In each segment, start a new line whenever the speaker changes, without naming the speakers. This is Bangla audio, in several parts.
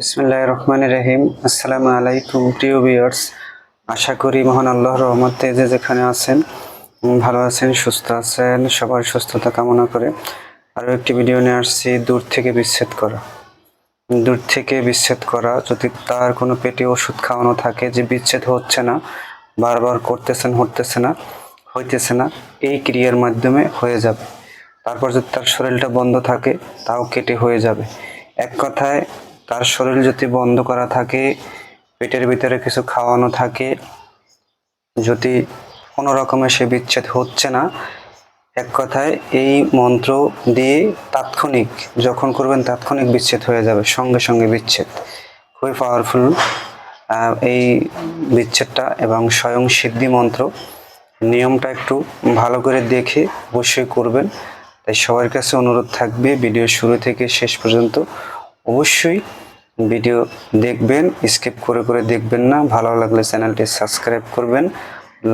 বিসমুল্লাহ রহমান রহিম। আসসালামু আলাইকুম প্রিয় ভিউয়ার্স। আশা করি মহান আল্লাহর রহমতে যে যেখানে আছেন ভালো আছেন, সুস্থ আছেন, সবার সুস্থতা কামনা করে আরও একটি ভিডিও নিয়ে আসছি, দূর থেকে বিচ্ছেদ করা। দূর থেকে বিচ্ছেদ করা, যদি তার কোনো পেটে ওষুধ খাওয়ানো থাকে যে বিচ্ছেদ হচ্ছে না, বারবার করতেছেন হতেছে না, হইতেছে না, এই ক্রিয়ার মাধ্যমে হয়ে যাবে। তারপর যদি তার শরীরটা বন্ধ থাকে, তাও কেটে হয়ে যাবে। এক কথায় তার শরীর যদি বন্ধ করা থাকে, পেটের ভিতরে কিছু খাওয়ানো থাকে, যদি কোনো রকমে সে বিচ্ছেদ হচ্ছে না, এক কথায় এই মন্ত্র দিয়ে তাৎক্ষণিক, যখন করবেন তাৎক্ষণিক বিচ্ছেদ হয়ে যাবে, সঙ্গে সঙ্গে বিচ্ছেদ। খুবই পাওয়ারফুল এই বিচ্ছেদটা এবং স্বয়ং সিদ্ধি মন্ত্র। নিয়মটা একটু ভালো করে দেখে অবশ্যই করবেন। তাই সবার কাছে অনুরোধ থাকবে ভিডিও শুরু থেকে শেষ পর্যন্ত অবশ্যই ভিডিও দেখবেন স্কিপ করে করে দেখবেন না। ভালো লাগলে চ্যানেলটি সাবস্ক্রাইব করবেন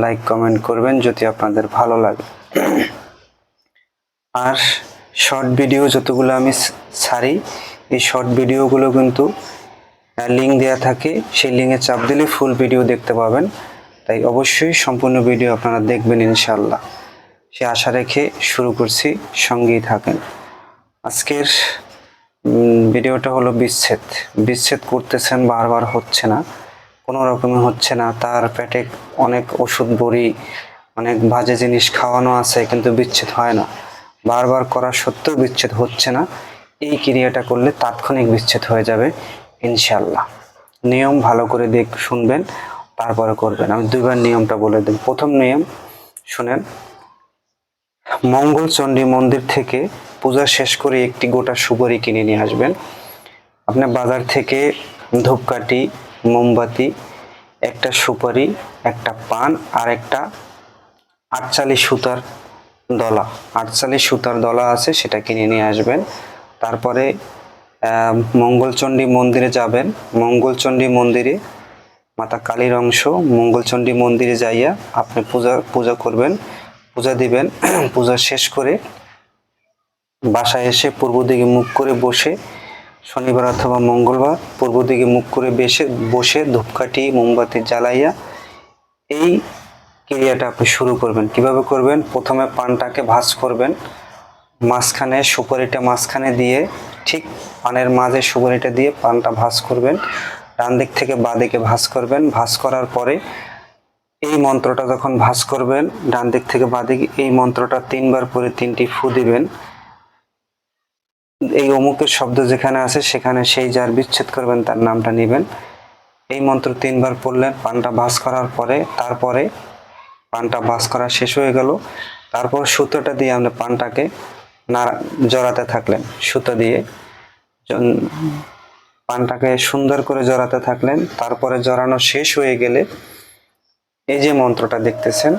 লাইক কমেন্ট করবেন যদি আপনাদের ভালো লাগে। আর শর্ট ভিডিও যতগুলো আমি ছাড়ি, এই শর্ট ভিডিওগুলো কিন্তু লিঙ্ক দেওয়া থাকে। সেই লিঙ্কে চাপ দিলে ফুল ভিডিও দেখতে পাবেন। তাই অবশ্যই সম্পূর্ণ ভিডিও আপনারা দেখবেন ইনশাল্লাহ সে আশা রেখে শুরু করছি। সঙ্গেই থাকেন। আজকের ভিডিওটা হলো বিচ্ছেদ। বিচ্ছেদ করতেছেন বারবার হচ্ছে না, কোনো রকমে হচ্ছে না। তার পেটে অনেক ওষুধ, বড়ি, অনেক বাজে জিনিস খাওয়ানো আছে, কিন্তু বিচ্ছেদ হয় না। বারবার করা সত্ত্বেও বিচ্ছেদ হচ্ছে না। এই ক্রিয়াটা করলে তাৎক্ষণিক বিচ্ছেদ হয়ে যাবে ইনশাল্লাহ নিয়ম ভালো করে দেখ, শুনবেন, তারপরে করবেন। আমি দুইবার নিয়মটা বলে দেব। প্রথম নিয়ম, শুনেন, মঙ্গলচণ্ডী মন্দির থেকে পূজা শেষ করে একটি গোটা সুপারি কিনে নিয়ে আসবেন। আপনার বাজার থেকে ধূপকাঠি, মোমবাতি, একটা সুপারি, একটা পান আর একটা আটচালি সুতার দলা। আটচালি সুতার দলা আছে, সেটা কিনে নিয়ে আসবেন। তারপরে মঙ্গলচণ্ডী মন্দিরে যাবেন। মঙ্গলচণ্ডী মন্দিরে মাতা কালীর অংশ, মঙ্গলচণ্ডী মন্দিরে যাইয়া আপনি পূজা পূজা করবেন, পূজা দিবেন। পূজা শেষ করে বাসায় এসে পূর্ব দিকে মুখ করে বসে, শনিবার অথবা মঙ্গলবার পূর্ব দিকে মুখ করে বেসে, বসে ধূপকাঠি মোমবাতি জ্বালাইয়া এই ক্রিয়াটা আপনি শুরু করবেন। কীভাবে করবেন? প্রথমে পানটাকে ভাঁজ করবেন। মাঝখানে সুপারিটা মাঝখানে দিয়ে, ঠিক পানের মাঝে সুপারিটা দিয়ে পানটা ভাঁজ করবেন। ডান দিক থেকে বাঁ দিকে ভাঁজ করবেন। ভাঁজ করার পরে এই মন্ত্রটা যখন ভাঁজ করবেন, ডান দিক থেকে বাঁ দিকে এই মন্ত্রটা তিনবার পরে তিনটি ফু দিবেন। এই অমুকের শব্দ যেখানে আছে, সেখানে সেই যার বিচ্ছেদ করবেন, তার নামটা নেবেন। এই মন্ত্র তিনবার পড়লেন, পানটা ভাঁজ করার পরে, তারপরে পানটা ভাঁজ করা শেষ হয়ে গেল। তারপর সুতোটা দিয়ে আপনি পানটাকে নাড়া, জড়াতে থাকলেন, সুতো দিয়ে। পানটাকে সুন্দর করে জড়াতে থাকলেন, তারপরে জড়ানো শেষ হয়ে গেলে এই যে মন্ত্রটা দেখতেছেন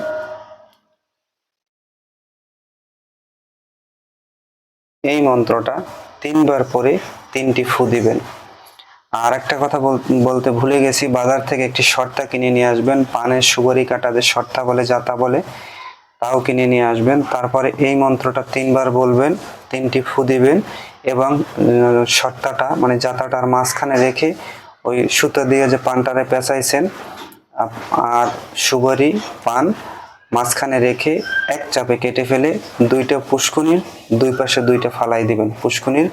এই মন্ত্রটা তিনবার পরে তিনটি ফু দিবেন। আর একটা কথা বল- বলতে ভুলে গেছি, বাজার থেকে একটি শর্তা কিনে নিয়ে আসবেন। পানের সুগরি কাটা যে শর্তা বলে জাতা বলে, তাও কিনে নিয়ে আসবেন। তারপরে এই মন্ত্রটা তিনবার বলবেন, তিনটি ফু দিবেন এবং শর্তাটা মানে জাতাটার মাঝখানে রেখে ওই সুতো দিয়ে যে পানটারে পেঁচাইছেন আর সুগরি পান মাঝখানে রেখে এক চাপে কেটে ফেলে দুইটা পুষ্কুনির দুই পাশে দুইটা ফালাই দিবেন। পুষ্কুনির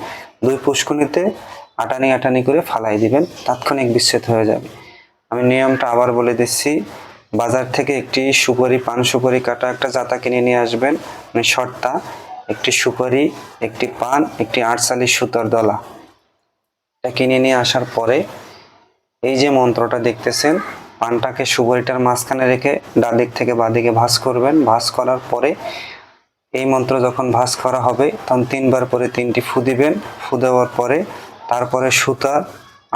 দুই পুষ্কুনিতে আটানি আটানি করে ফালাই দিবেন। তাৎক্ষণিক বিচ্ছেদ হয়ে যাবে। আমি নিয়মটা আবার বলে দিচ্ছি, বাজার থেকে একটি সুপারি পান সুপারি কাটা একটা জাতা কিনে নিয়ে আসবেন। মানে শর্তা, একটি সুপারি, একটি পান, একটি আটচালি সুতোর দলা। এটা কিনে নিয়ে আসার পরে এই যে মন্ত্রটা দেখতেছেন পানটাকে সুপারিটার মাঝখানে রেখে ডাদিক থেকে বাদিকে ভাঁজ করবেন। ভাঁজ করার পরে এই মন্ত্র যখন ভাঁজ করা হবে, তখন তিনবার পরে তিনটি ফু দিবেন। ফু দেওয়ার পরে তারপরে সুতা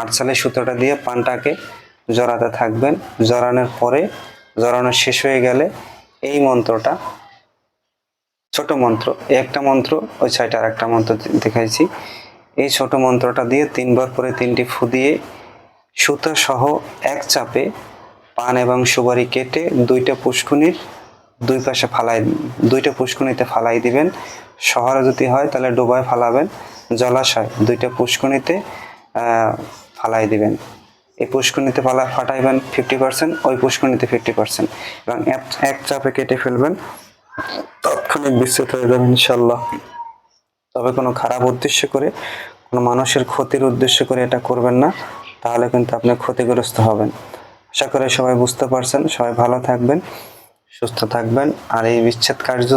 আটচালি সুতোটা দিয়ে পানটাকে জড়াতে থাকবেন। জড়ানোর পরে, জড়ানো শেষ হয়ে গেলে এই মন্ত্রটা ছোট মন্ত্র একটা মন্ত্র, ওই আর একটা মন্ত্র দেখাইছি। এই ছোট মন্ত্রটা দিয়ে তিনবার পরে তিনটি ফু দিয়ে সুতা সহ এক চাপে পান এবং সুপারি কেটে দুইটা পুষ্কুনির দুই পাশে ফালাই দুইটা পুষ্কুনিতে ফালাই দিবেন। শহরে যদি হয় তাহলে ডোবায় ফালাবেন, জলাশয় দুইটা পুষ্কুনিতে ফালাই দিবেন। এই পুষ্কুনিতে ফালা ফাটাইবেন ফিফটি পার্সেন্ট ওই পুষ্কুনিতে ফিফটি পার্সেন্ট এবং এক- চাপে কেটে ফেলবেন। তাৎক্ষণিক বিচ্ছেদ হয়ে যাবে ইনশাল্লাহ তবে কোনো খারাপ উদ্দেশ্য করে, কোনো মানুষের ক্ষতির উদ্দেশ্য করে এটা করবেন না, তাহলে কিন্তু আপনি ক্ষতিগ্রস্ত হবেন। আশা করি সবাই বুঝতে পারছেন, সবাই ভালো থাকবেন, সুস্থ থাকবেন। আর এই বিচ্ছেদ কার্য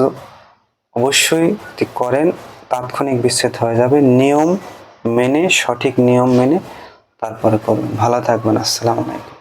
অবশ্যই করেন, তাৎক্ষণিক বিচ্ছেদ হয়ে যাবে, নিয়ম মেনে, সঠিক নিয়ম মেনে তারপরে করবেন ভালো থাকবেন, আসসালামু আলাইকুম।